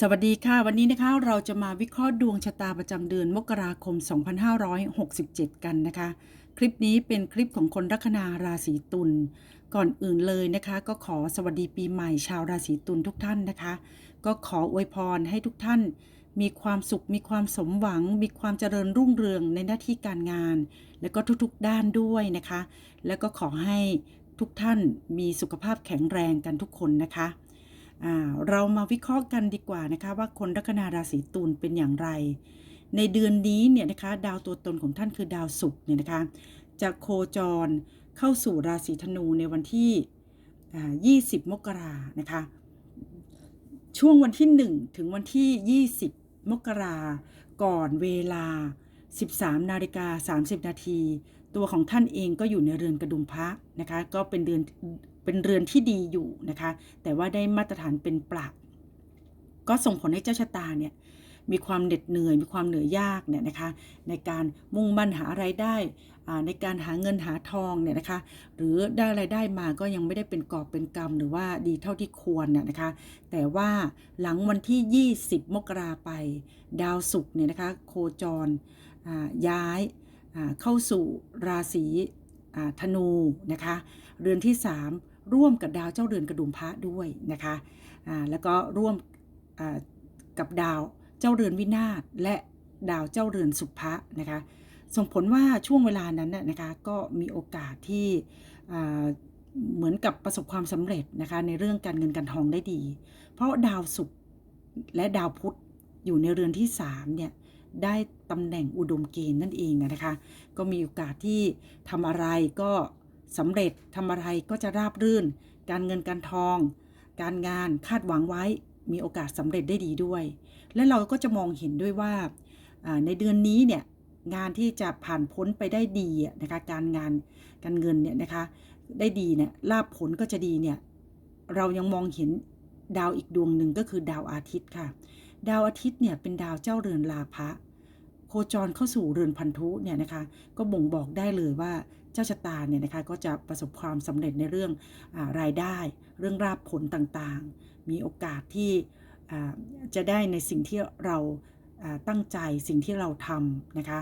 สวัสดีค่ะ วันนี้นะคะเราจะมาวิเคราะห์ดวงชะตาประจำเดือนมกราคม 2567 กันนะคะ คลิปนี้เป็นคลิปของคนลัคนาราศีตุลก่อนอื่นเลยนะคะ ก็ขอสวัสดีปีใหม่ชาวราศีตุลทุกท่านนะคะ ก็ขออวยพรให้ทุกท่าน มีความสุขมีความสมหวัง มีความเจริญรุ่งเรืองในหน้าที่การงาน และก็ทุกๆด้านด้วยนะคะ แล้วก็ขอให้ทุกท่านมีสุขภาพแข็งแรงกันทุกคนนะคะ เรามาวิเคราะห์กันดีกว่านะคะว่าคนลัคนาราศีตุลเป็นอย่างไร ในเดือนนี้เนี่ยนะคะดาวตัวตนของท่านคือดาวศุกร์เนี่ยนะคะจะโคจรเข้าสู่ราศีธนูในวันที่ 20 มกรานะคะ ช่วงวันที่ 1 ถึงวันที่ 20 มกราก่อนเวลา 13 นาฬิกา 30 นาที ตัวของท่านเองก็อยู่ในเรือนกระดุมพระนะคะ ก็เป็นเดือน เป็นเรือนที่ดีอยู่นะคะ แต่ว่าได้มาตรฐานเป็นปรับก็ส่งผลให้เจ้าชะตาเนี่ยมีความเหน็ดเหนื่อย มีความเหนื่อยยากเนี่ยนะคะในการมุ่งมั่นหาไรายได้ในการหาเงินหาทองเนี่ยนะคะหรือได้รายได้มาก็ยังไม่ได้เป็นกอบเป็นกำหรือว่าดีเท่าที่ควรน่ะนะคะแต่ว่าหลังวันที่ 20 มกราไป ดาวศุกร์เนี่ยนะคะโคจรย้ายเข้าสู่ราศีธนูนะคะเรือนที่ 3 ร่วมกับดาวเจ้าเรือนกระดุมพระด้วยนะคะแล้วก็ร่วมกับดาวเจ้าเรือนวินาศและดาวเจ้าเรือนสุภะนะคะ ส่งผลว่าช่วงเวลานั้นนะคะก็มีโอกาสที่เหมือนกับประสบความสำเร็จนะคะในเรื่องการเงินการทองได้ดี เพราะดาวศุกร์และดาวพุธอยู่ในเรือนที่3เนี่ยได้ตำแหน่งอุดมเกณฑ์นั่นเองนะคะ ก็มีโอกาสที่ทำอะไรก็ สำเร็จทำอะไรก็จะราบรื่น การเงินการทอง การงานคาดหวังไว้ มีโอกาสสำเร็จได้ดีด้วย และเราก็จะมองเห็นด้วยว่าในเดือนนี้เนี่ยงานที่จะผ่านพ้นไปได้ดีนะคะการงานการเงินเนี่ยนะคะได้ดีเนี่ยลาบผลก็จะดีเนี่ยเรายังมองเห็นดาวอีกดวงหนึ่งก็คือดาวอาทิตย์ค่ะ ดาวอาทิตย์เนี่ยเป็นดาวเจ้าเรือนลาภะ โคจรเข้าสู่เรือนพันธุเนี่ยนะคะก็บ่งบอกได้เลยว่าเจ้าชะตาเนี่ยนะคะก็จะประสบความสำเร็จในเรื่องอารายได้ เรื่องราบผลต่างๆ มีโอกาสที่จะได้ในสิ่งที่เราตั้งใจสิ่งที่เราทำนะคะ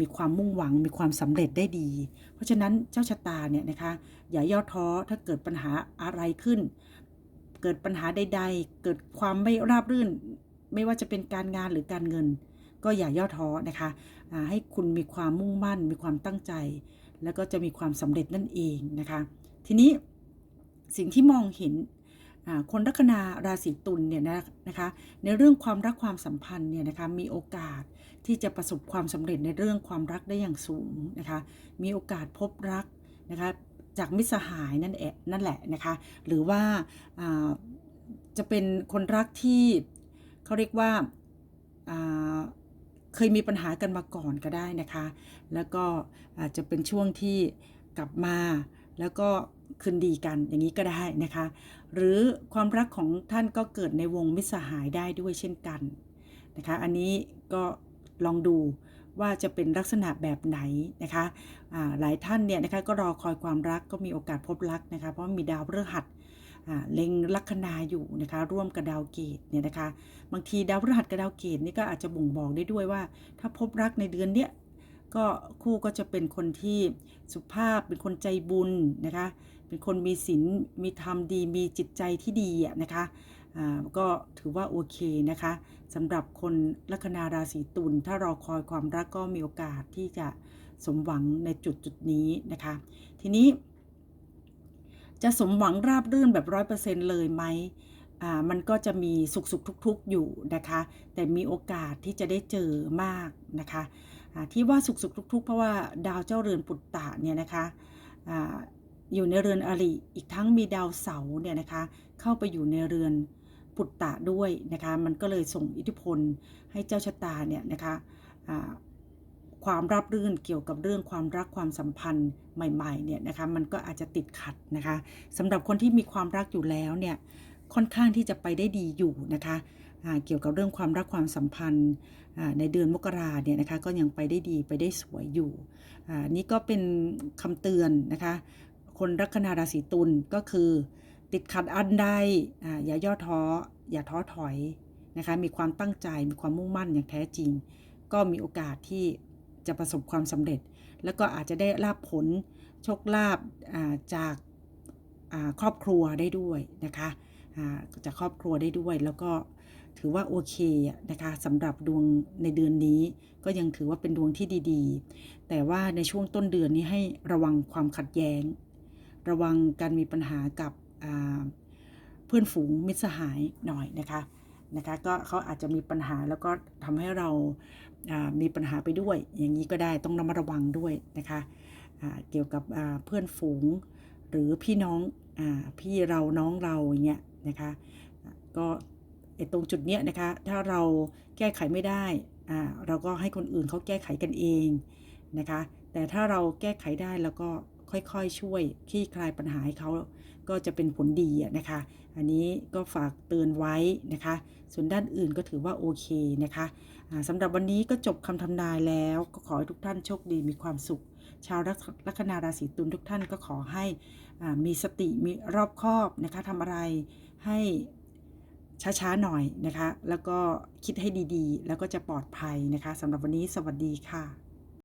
มีความมุ่งหวังมีความสำเร็จได้ดี เพราะฉะนั้นเจ้าชะตาเนี่ยนะคะอย่าย่อท้อถ้าเกิดปัญหาอะไรขึ้น เกิดปัญหาใดๆ เกิดความไม่ราบรื่น ไม่ว่าจะเป็นการงานหรือการเงิน ก็อย่าย่อท้อนะคะให้คุณมีความมุ่งมั่น มีความตั้งใจ แล้วก็จะมีความสำเร็จนั่นเองนะคะ ทีนี้สิ่งที่มองเห็นคนลัคนาราศีตุลเนี่ยนะนะคะในเรื่องความรักความสัมพันธ์เนี่ยนะคะมีโอกาสที่จะประสบความสำเร็จในเรื่องความรักได้อย่างสูงนะคะมีโอกาสพบรักนะคะจากมิตรสหายนั่นแหละนั่นแหละนะคะหรือว่าจะเป็นคนรักที่เขาเรียกว่า เคยมีปัญหากันมาก่อนก็ได้นะคะ แล้วก็อาจจะเป็นช่วงที่กลับมาแล้วก็คืนดีกันอย่างนี้ก็ได้นะคะ หรือความรักของท่านก็เกิดในวงมิตรสหายได้ด้วยเช่นกันนะคะ อันนี้ก็ลองดูว่าจะเป็นลักษณะแบบไหนนะคะอ่าหลายท่านเนี่ยนะคะก็รอคอยความรักก็มีโอกาสพบรักนะคะ เพราะมีดาวพฤหัส เล็งลัคนาอยู่นะคะร่วมกับดาวเกตเนี่ยนะคะบางทีดาวพฤหัสกับดาวเกตนี่ก็อาจจะบ่งบอกได้ด้วยว่า ถ้าพบรักในเดือนเนี้ยก็คู่ก็จะเป็นคนที่สุภาพเป็นคนใจบุญนะคะเป็นคนมีศีลมีธรรมดีมีจิตใจที่ดีนะคะก็ถือว่าโอเคนะคะสำหรับคนลัคนาราศีตุลถ้ารอคอยความรักก็มีโอกาสที่จะสมหวังในจุดจุดนี้นะคะ ทีนี้ จะสมหวังราบรื่นแบบร้อยเปอร์เซ็นต์เลยไหมอ่ามันก็จะมีสุขสุขทุกทุกๆอยู่นะคะ แต่มีโอกาสที่จะได้เจอมากนะคะที่ว่าสุขสุขทุกทุกๆเพราะว่าดาวเจ้าเรือนปุตตะเนี่ยนะคะอ่าอยู่ในเรือนอริอีกทั้งมีดาวเสาเนี่ยนะคะเข้าไปอยู่ในเรือนปุตตะด้วยนะคะ มันก็เลยส่งอิทธิพลให้เจ้าชะตาเนี่ยนะคะอ่า ความราบรื่นเกี่ยวกับเรื่องความรักความสัมพันธ์ใหม่ๆเนี่ยนะคะมันก็อาจจะติดขัดนะคะสำหรับคนที่มีความรักอยู่แล้วเนี่ยค่อนข้างที่จะไปได้ดีอยู่นะคะเกี่ยวกับเรื่องความรักความสัมพันธ์ในเดือนมกราเนี่ยนะคะก็ยังไปได้ดีไปได้สวยอยู่อ่านี่ก็เป็นคำเตือนนะคะคนลัคนาราศีตุลก็คือติดขัดอันใดออย่าย่อท้อ อย่าท้อถอยนะคะมีความตั้งใจมีความมุ่งมั่นอย่างแท้จริง ก็มีโอกาสที่ จะประสบความสำเร็จ แล้วก็อาจจะได้ลาบผลโชคลาภจากครอบครัวได้ด้วยนะคะจากครอบครัวได้ด้วยแล้วก็ถือว่าโอเคนะคะสำหรับดวงในเดือนนี้ก็ยังถือว่าเป็นดวงที่ดีๆ แต่ว่าในช่วงต้นเดือนนี้ให้ระวังความขัดแย้ง ระวังการมีปัญหากับเพื่อนฝูงมิตรสหายหน่อยนะคะ นะคะก็เขาอาจจะมีปัญหาแล้วก็ทำให้เรามีปัญหาไปด้วย อย่างนี้ก็ได้ต้องระมัดระวังด้วยนะคะเกี่ยวกับเพื่อนฝูงหรือพี่น้องอพี่เราน้องเราอย่างเงี้ยนะคะะก็ตรงจุดเนี้ยนะคะถ้าเราแก้ไขไม่ได้เราก็ให้คนอื่นเขาแก้ไขกันเองนะคะแต่ถ้าเราแก้ไขได้แล้วก็ ค่อยๆ ช่วยคลี่คลายปัญหาให้เขาก็จะเป็นผลดีนะคะ อันนี้ก็ฝากเตือนไว้นะคะ ส่วนด้านอื่นก็ถือว่าโอเคนะคะสำหรับวันนี้ก็จบคำทำนายแล้ว ก็ขอให้ทุกท่านโชคดีมีความสุข ชาวลัคนาราศีตุลทุกท่านก็ขอให้มีสติมีรอบคอบนะคะทำอะไรให้ช้าๆหน่อยนะคะ แล้วก็คิดให้ดีๆ แล้วก็จะปลอดภัยนะคะสำหรับวันนี้สวัสดีค่ะ